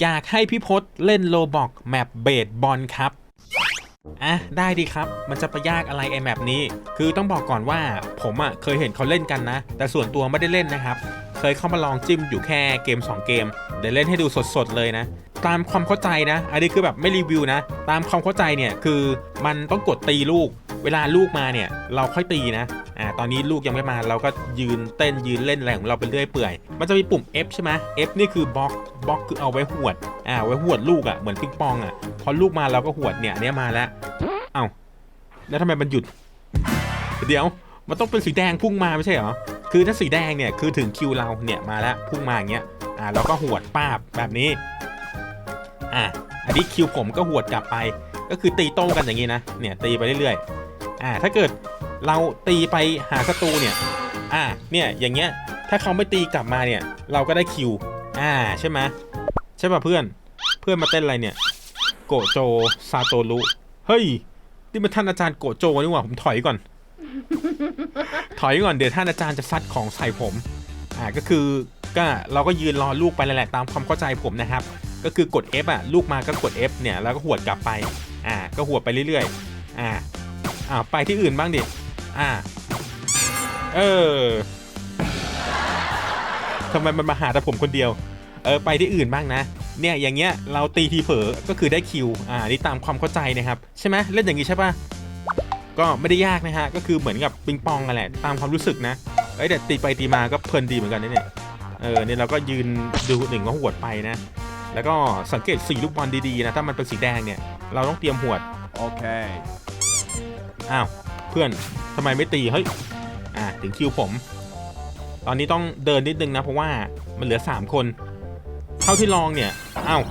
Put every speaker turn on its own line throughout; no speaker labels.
อยากให้พี่พศเล่นโลบอกแมปเบสบอลครับอะได้ดีครับ มันจะไปยากอะไรไอแมปนี้ คือต้องบอกก่อนว่าผมอะเคยเห็นเขาเล่นกันนะ แต่ส่วนตัวไม่ได้เล่นนะครับ เคยเข้ามาลองจิ้มอยู่แค่เกม 2 เกม เดี๋ยวเล่นให้ดูสดๆเลยนะ ตามความเข้าใจนะ อันนี้คือแบบไม่รีวิวนะ ตามความเข้าใจเนี่ยคือมันต้องกดตีลูก เวลาลูกมาเนี่ยเราค่อยตีนะ อ่าตอนนี้ลูกยังไม่มาเราก็ยืนเต้นยืนเล่นอะไรของเราไปเรื่อยเปื่อย มันจะมีปุ่ม F ใช่ไหม F นี่คือบล็อกบล็อกคือเอาไว้หวดอ่าไว้หวดลูกอะ่ะเหมือนปิงปองอะ่ะพอลูกมาเราก็หวดเนี่ยเนี้ยมาแล้วเอ้าแล้วทำไมมันหยุด เดี๋ยวมันต้องเป็นสีแดงพุ่งมาไม่ใช่เหรอคือถ้าสีแดงเนี่ยคือถึงคิวเราเนี่ยมาแล้วพุ่งมาอย่างเงี้ยอ่าเราก็หวดป้าบแบบนี้อะอันนี้คิวผมก็หวดกลับไป ก็คือตีโต้กันอย่างงี้นะเนี่ยตีไปเรื่อยๆอ่าถ้าเกิด เราตีไปหาศัตรูเนี่ย อ่า เนี่ยอย่างเงี้ย ถ้าเขาไม่ตีกลับมาเนี่ย เราก็ได้คิว อ่าใช่ไหมใช่ป่ะเพื่อน เพื่อนมาเต้นอะไรเนี่ย โกโจซาโตรุเฮ้ย นี่มันท่านอาจารย์โกโจนี่หว่าผมถอยก่อน ถอยก่อนเดี๋ยวท่านอาจารย์จะซัดของใส่ผม อ่าก็คือก็เราก็ยืนรอลูกไปแหละตามความเข้าใจผมนะครับ ก็คือกด F อะลูกมาก็กด F เนี่ยแล้วก็หวดกลับไป อ่า ก็หวดไปเรื่อยๆ อ่าอ่าไปที่อื่นบ้างดิ อ่า เออทำไมมันมาหาแต่ผมคนเดียว เออ ไปที่อื่นบ้างนะ เนี่ย อย่างเงี้ย เราตีทีเผลอก็คือได้คิว อ่า นี่ตามความเข้าใจนะครับ ใช่ไหมเล่นอย่างงี้ใช่ปะก็ไม่ได้ยากนะฮะ ก็คือเหมือนกับปิงปองกันแหละ ตามความรู้สึกนะ เอ้ยแต่ตีไปตีมาก็เพลินดีเหมือนกันนะเนี่ย เออ เนี่ยเราก็ยืนดูหนึ่งก็หวดไปนะ แล้วก็สังเกตสีลูกบอลดีๆนะ ถ้ามันเป็นสีแดงเนี่ย เราต้องเตรียมหวด
Okay.
อ้าวเพื่อนทำไมไม่ตีเฮ้ยอ่าถึงคิวผม ตอนนี้ต้องเดินนิดนึงนะเพราะว่ามันเหลือ 3 คน เท่าที่ลองเนี่ยอ้าว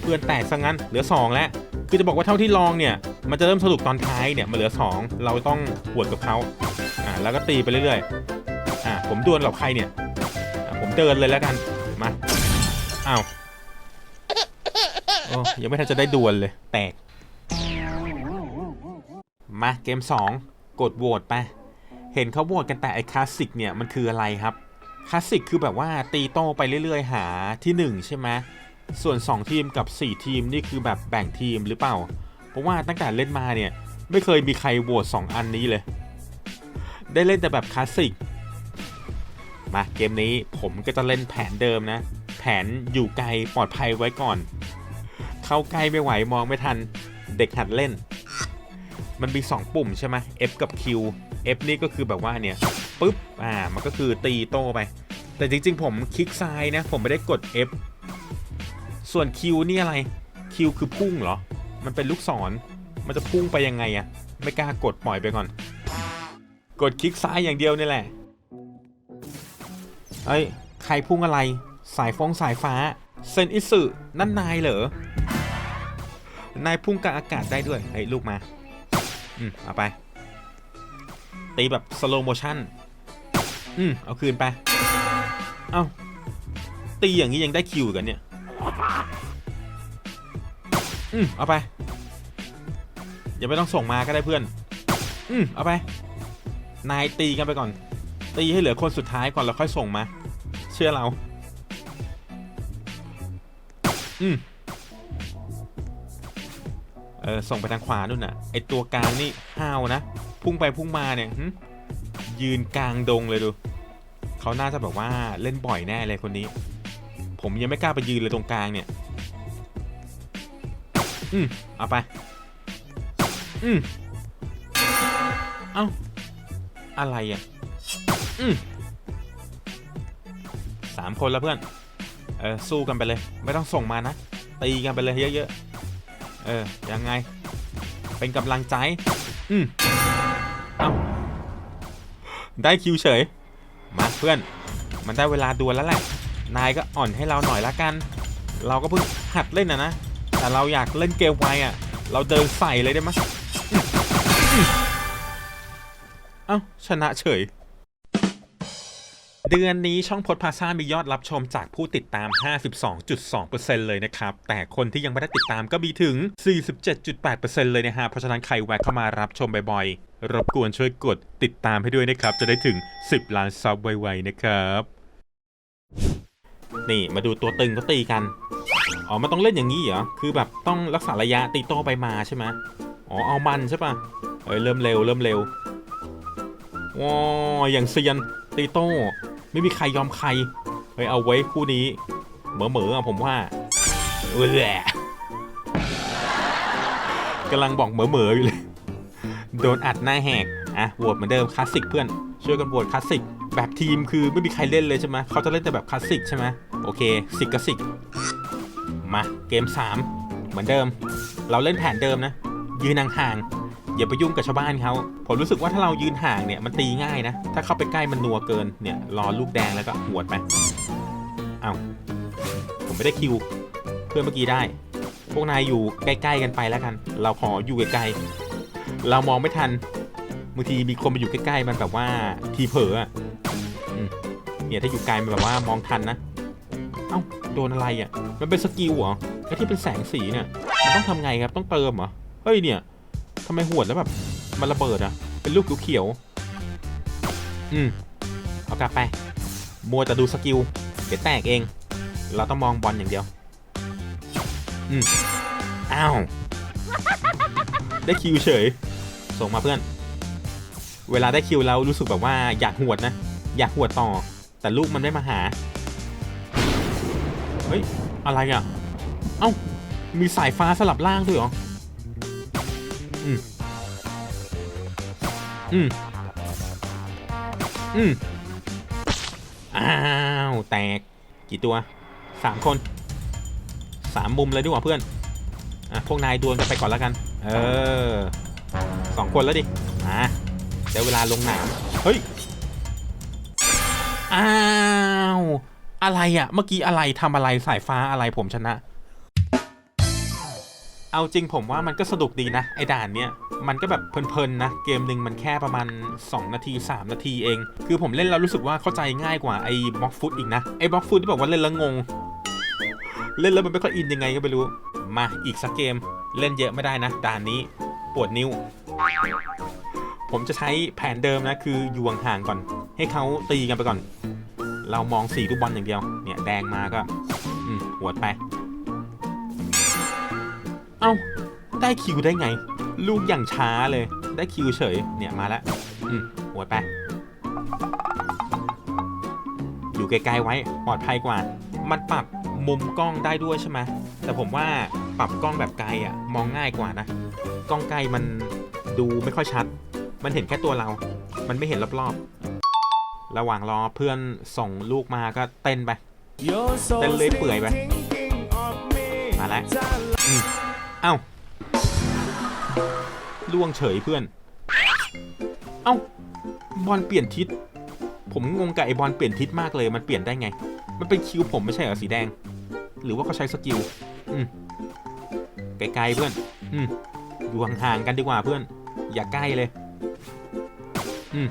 เพื่อนแตกซะงั้นเหลือ 2 แล้วคือจะบอกว่าเท่าที่ลองเนี่ยมันจะเริ่มสนุกตอนท้ายเนี่ยมันเหลือ 2 เราต้องหวดกับเขาอ่าแล้วก็ตีไปเรื่อยๆอ่าผมดวลกับใครเนี่ยผมเดินเลยแล้วกันมาอ้าวโอ้ยังไม่ทันจะได้ดวลเลยแตก มาเกม 2 กดโหวตไป เห็นเขาโหวตกันแต่ไอ้คลาสสิกเนี่ยมันคืออะไรครับ คลาสสิกคือแบบว่าตีโต้ไปเรื่อยๆ หาที่ 1 ใช่ไหมส่วน 2 ทีมกับ 4 ทีมนี่คือแบบแบ่งทีมหรือเปล่า เพราะว่าตั้งแต่เล่นมาเนี่ยไม่เคยมีใครโหวต2 อันนี้เลย ได้เล่นแต่แบบคลาสสิก มาเกมนี้ผมก็จะเล่นแผนเดิมนะ แผนอยู่ไกลปลอดภัยไว้ก่อน เข้าใกล้ไม่ไหวมองไม่ทัน เด็กหัดเล่น มันมี 2 ปุ่มใช่ไหม F กับ Q F นี่ก็คือแบบว่าเนี่ยปุ๊บอ่ามันก็คือตีโต้ไป แต่จริง ๆ ผมคลิกซ้ายนะ ผมไม่ได้กด F ส่วน Q นี่อะไร Q คือพุ่งเหรอ มันเป็นลูกศร มันจะพุ่งไปยังไงอะไม่กล้ากดปล่อยไปก่อน กดคลิกซ้ายอย่างเดียวนี่แหละเอ้ยใครพุ่งอะไร สายฟงสายฟ้าเซนอิสึนั่นนายเหรอ นายพุ่งกลางอากาศได้ด้วยไอ้ลูกมา อืมเอาไป ตีแบบสโลโมชั่น อืมเอาคืนไป เอา้า ตีอย่างนี้ยังได้คิวอีกันเนี่ย อืมเอาไป อย่าไม่ต้องส่งมาก็ได้เพื่อน อืมเอาไป นายตีกันไปก่อน ตีให้เหลือคนสุดท้ายก่อนแล้วค่อยส่งมา เชื่อเรา อืม ออส่งไปทางขวานู่นน่ะไอตัวกลางนี่ห้าวนะ พุ่งไปพุ่งมาเนี่ยยืนกลางดงเลยดูเขาน่าจะแบบว่าเล่นบ่อยแน่เลยคนนี้ ผมยังไม่กล้าไปยืนเลยตรงกลางเนี่ย อืมเอาไป อืมเอ้าอะไรอะ อืมสามคนแล้วเพื่อน เออสู้กันไปเลย ไม่ต้องส่งมานะตีกันไปเลยเยอะๆ เออ ยังไง เป็นกำลังใจ อืมเอ้าได้คิวเฉย มาเพื่อน มันได้เวลาดวลแล้วแหละ นายก็อ่อนให้เราหน่อยละกัน เราก็เพิ่งหัดเล่นนะนะ แต่เราอยากเล่นเกมไวอะ เราเดินใส่เลยได้ไหมยอืมอืมเอ้าชนะเฉย เดือนนี้ช่องพดพาซ่ามียอดรับชมจากผู้ติดตาม 52.2%เลยนะครับ แต่คนที่ยังไม่ได้ติดตามก็มีถึง 47.8%เลยนะฮะ เพราะฉะนั้นใครแวะเข้ามารับชมบ่อยๆ รบกวนช่วยกดติดตามให้ด้วยนะครับ จะได้ถึง 10 ล้านซับไวๆนะครับ นี่มาดูตัวตึงเขาตีกัน อ๋อ มันต้องเล่นอย่างนี้เหรอ คือแบบต้องรักษาระยะตีโต้ไปมาใช่ไหมอ๋อ เอามันใช่ปะเอ้ยเริ่มเร็วเริ่มเร็วว้าวอย่างเซียนตีโต้ ไม่มีใครยอมใครเฮ้ยเอาไว้คู่นี้เหมอเหมอๆอผมว่าเออกำลังบอกเหมอเหมอๆอยู่เลยโดนอัดหน้าแหกอะโหวตเหมือนเดิมคลาสสิกเพื่อนช่วยกันโหวตคลาสสิกแบบทีมคือไม่มีใครเล่นเลยใช่ไหมเขาจะเล่นแต่แบบคลาสสิกใช่ไหมโอเคสิกกับสิกมาเกม 3 เหมือนเดิม เราเล่นแผนเดิมนะ ยืนห่าง อย่าไปยุ่งกับชาวบ้านเขาผมรู้สึกว่าถ้าเรายืนห่างเนี่ยมันตีง่ายนะ ถ้าเข้าไปใกล้มันนัวเกินเนี่ยรอลูกแดงแล้วก็หวดไปเอาผมไม่ได้คิว เพื่อนเมื่อกี้ได้ พวกนายอยู่ใกล้ๆกันไปแล้วกัน เราขออยู่ไกลๆเรามองไม่ทันบางทีมีคนมาอยู่ใกล้ๆมันแบบว่าทีเผลอเนี่ยถ้าอยู่ไกลมันแบบว่ามองทันนะเอ้าโดนอะไรอะ มันเป็นสกิลเหรอไอ้ที่เป็นแสงสีเนี่ยมันต้องทำไงครับต้องเติมเหรอเฮ้ยเนี่ย ทำไมหวดแล้วแบบมันระเบิดอะเป็นลูกเขียวๆอืมเอากลับไป มัวแต่ดูสกิล เดี๋ยวแตกเอง เราต้องมองบอลอย่างเดียว อืมอ้าว ได้คิวเฉย ส่งมาเพื่อน เวลาได้คิวแล้วรู้สึกแบบว่าอยากหวดนะ อยากหวดต่อ แต่ลูกมันไม่มาหา เฮ้ย อะไรอะ เอ้า มีสายฟ้าสลับล่างด้วยเหรอ อืมอืมอ้าว แตก กี่ตัวสามคนสามมุมเลยดีกว่าเพื่อน อะ พวกนายดวลกันไปก่อนแล้วกัน เออสองคนแล้วดิ มาเดี๋ยวเวลาลงหนามเฮ้ย อ้าว อะไรอะ่ะ เมื่อกี้อะไรทำอะไรสายฟ้าอะไรผมชนะ เอาจริงผมว่ามันก็สนุกดีนะ ไอ้ด่านเนี้ยมันก็แบบเพลินๆนะ เกมหนึ่งมันแค่ประมาณ 2 นาที 3 นาทีเอง คือผมเล่นแล้วรู้สึกว่าเข้าใจง่ายกว่าไอ้บล็อกฟุตอีกนะ ไอ้บล็อกฟุตที่บอกว่าเล่นแล้วงง เล่นแล้วมันไม่ค่อยอินยังไงก็ไม่รู้ มาอีกสักเกมเล่นเยอะไม่ได้นะด่านนี้ปวดนิ้ว ผมจะใช้แผนเดิมนะคืออยู่ห่างๆก่อน ให้เขาตีกันไปก่อน เรามองสีลูกบอลอย่างเดียวเนี่ยแดงมาก็อืมหัวดไป เอ้า ได้คิวได้ไง ลูกอย่างช้าเลย ได้คิวเฉย เนี่ยมาแล้ว อืมหัวไป อยู่ไกลๆไว้ปลอดภัยกว่า มันปรับมุมกล้องได้ด้วยใช่ไหมแต่ผมว่าปรับกล้องแบบไกลอะมองง่ายกว่านะ กล้องไกลมันดูไม่ค่อยชัด มันเห็นแค่ตัวเรา มันไม่เห็นรอบๆ ระหว่างรอเพื่อนส่งลูกมาก็เต้นไป
เต้นเลยเปื่อยไป
มาแล้ว อืมเอ้าล่วงเฉยเพื่อน เอ้า บอลเปลี่ยนทิศ ผมงงกับไอบอลเปลี่ยนทิศมากเลย มันเปลี่ยนได้ไง มันเป็นคิวผมไม่ใช่เหรอสีแดง หรือว่าเขาใช้สกิล อืมไกลๆเพื่อน อืมอยู่ห่างๆกันดีกว่าเพื่อน อย่าใกล้เลย อืม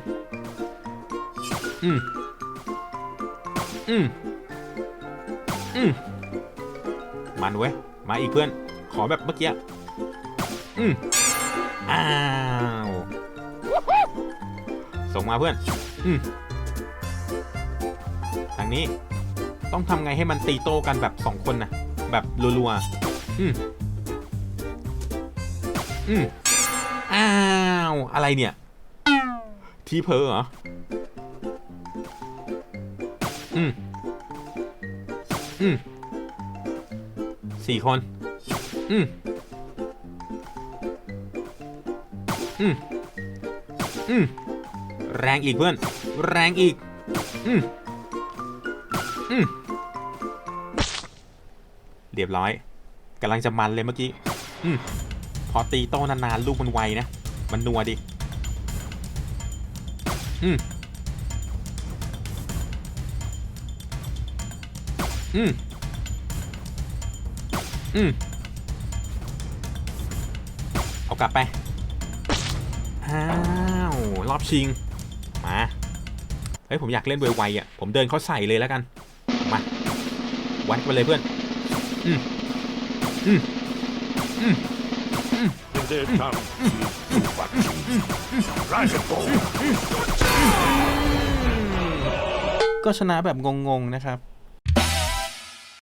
อืมอืมอืมมันเว้ย มาอีกเพื่อน ขอแบบเมื่อกี้ อืมอ้าว ส่งมาเพื่อน อืมทางนี้ ต้องทำไงให้มันตีโต้กันแบบสองคนนะแบบรัวๆ อืมอืมอ้าว อะไรเนี่ย ทีเพอเหรอ อืมอืมสี่คน อืมอืมอืมแรงอีกเพื่อน แรงอีก อืมอืมเรียบร้อยกำลังจะมันเลยเมื่อกี้ อืมพอตีโต้นานๆ ลูกมันไวนะ มันนัวดิ อืมอืมอืม เอากลับไป อ้าว รอบชิง มา เฮ้ย ผมอยากเล่นไวๆอะ ผมเดินเขาใส่เลยแล้วกัน มา วัดไปเลยเพื่อน อืมอืมอืม
There comes Dragon Ball
ก็ชนะแบบงงๆนะครับ